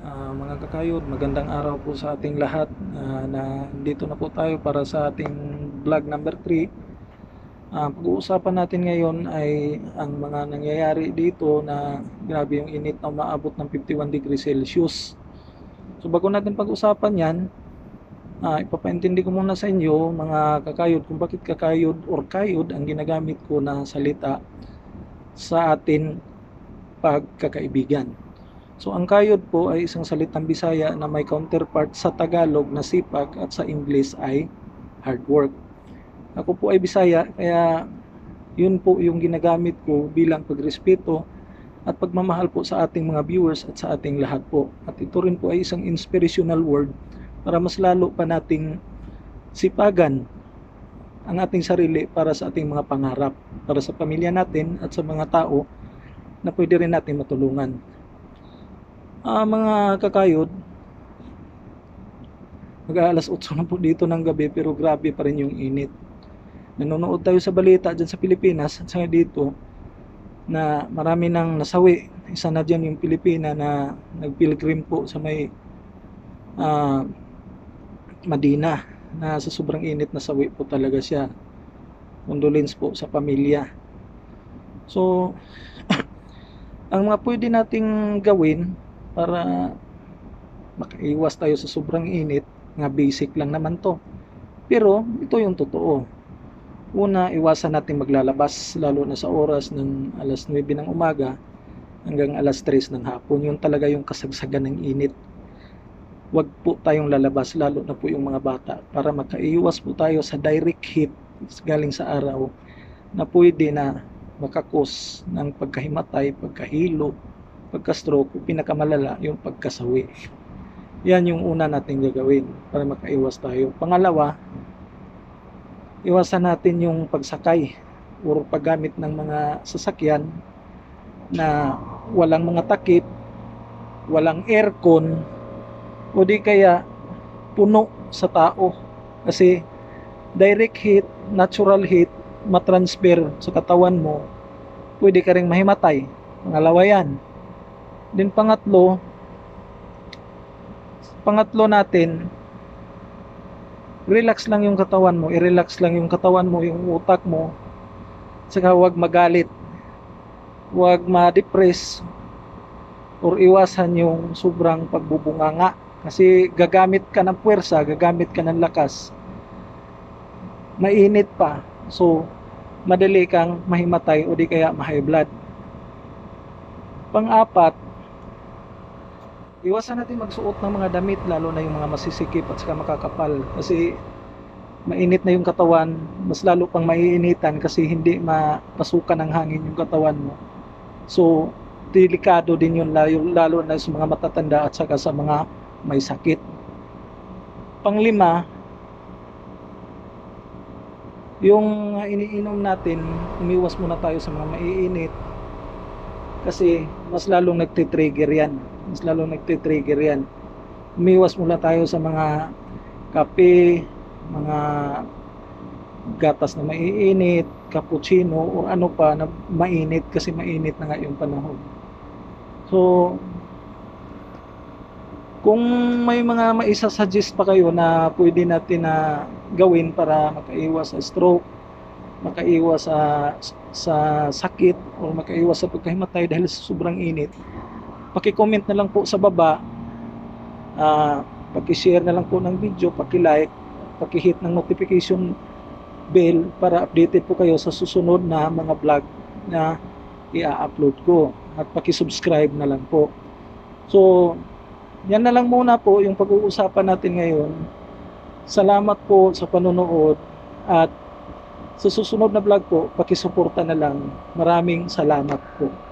Ah, mga kakayod, magandang araw po sa ating lahat. Ah, na dito na po tayo para sa ating vlog number 3. Ah, pag-uusapan natin ngayon ay ang mga nangyayari dito na grabe yung init na umaabot ng 51 degrees Celsius. So bago natin pag-usapan yan, ah, ipapaintindi ko muna sa inyo mga kakayod kung bakit kakayod or kayod ang ginagamit ko na salita sa atin pagkakaibigan. So ang kayod po ay isang salitang Bisaya na may counterpart sa Tagalog na sipag at sa English ay hard work. Ako po ay Bisaya kaya yun po yung ginagamit ko bilang pagrespeto at pagmamahal po sa ating mga viewers at sa ating lahat po. At ito rin po ay isang inspirational word para mas lalo pa nating sipagan ang ating sarili para sa ating mga pangarap, para sa pamilya natin at sa mga tao na pwede rin natin matulungan. Ah, mga kakayod, mag-aalas 8 na po dito ng gabi pero grabe pa rin yung init. Nanonood tayo sa balita dyan sa Pilipinas at saka dito na marami nang nasawi. Isa na dyan yung Pilipina na nagpilgrim po sa may ah, Madina na sa sobrang init na sawi po talaga siya. Condolence po sa pamilya. So, ang mga pwede nating gawin para makaiwas tayo sa sobrang init, nga basic lang naman to. Pero ito yung totoo. Una, iwasan natin maglalabas lalo na sa oras ng alas 9 ng umaga hanggang alas 3 ng hapon. Yun talaga yung kasagsagan ng init. Huwag po tayong lalabas lalo na po yung mga bata para makaiwas po tayo sa direct heat galing sa araw na pwede na makakos ng pagkahimatay, pagkahilo, pagka-stroke, pinakamalala yung pagkasawi. Yan yung una nating gagawin para makaiwas tayo. Pangalawa, iwasan natin yung pagsakay o paggamit ng mga sasakyan na walang mga takip, walang aircon, o di kaya puno sa tao. Kasi direct heat, natural heat, matransfer sa katawan mo, pwede ka ring mahimatay. Pangalawa yan. Then pangatlo, pangatlo natin, relax lang yung katawan mo, i-relax lang yung katawan mo, yung utak mo, saka huwag magalit, huwag ma-depress, or iwasan yung sobrang pagbubunganga. Kasi gagamit ka ng puwersa, gagamit ka ng lakas, mainit pa. So, madali kang mahimatay o di kaya ma-high blood. Pang-apat, iwasan natin magsuot ng mga damit lalo na yung mga masisikip at saka makakapal kasi mainit na yung katawan, mas lalo pang maiinitan kasi hindi mapasukan ng hangin yung katawan mo. So, delikado din yun lalo, lalo na sa mga matatanda at saka sa mga may sakit. Panglima, yung iniinom natin, umiwas muna tayo sa mga maiinit kasi mas lalong nagtitrigger yan. Mas lalong nagtitrigger yan. Umiwas muna tayo sa mga kape, mga gatas na maiinit, cappuccino, o ano pa na mainit kasi mainit na nga yung panahon. So, kung may mga maisa-suggest pa kayo na pwede natin na gawin para makaiwas sa stroke, makaiwas sa sa sakit o makaiwas sa pagkahimatay dahil sa sobrang init, paki-comment na lang po sa baba. Ah, paki-share na lang po ng video, paki-like, paki-hit ng notification bell para updated po kayo sa susunod na mga vlog na i-upload ko at paki-subscribe na lang po. So, yan na lang muna po yung pag-uusapan natin ngayon. Salamat po sa panonood at sa susunod na vlog po, pakisuporta na lang. Maraming salamat po.